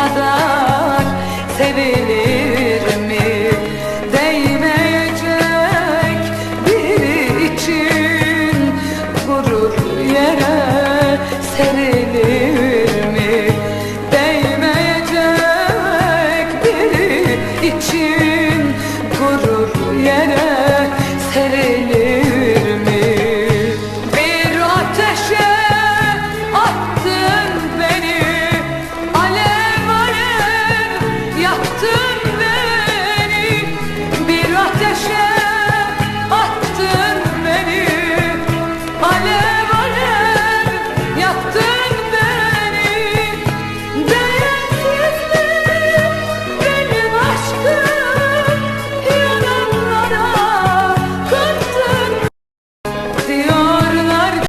kadar sevilir mi? Değmeyecek biri için gurur yere serilir mi? Değmeyecek biri için Alev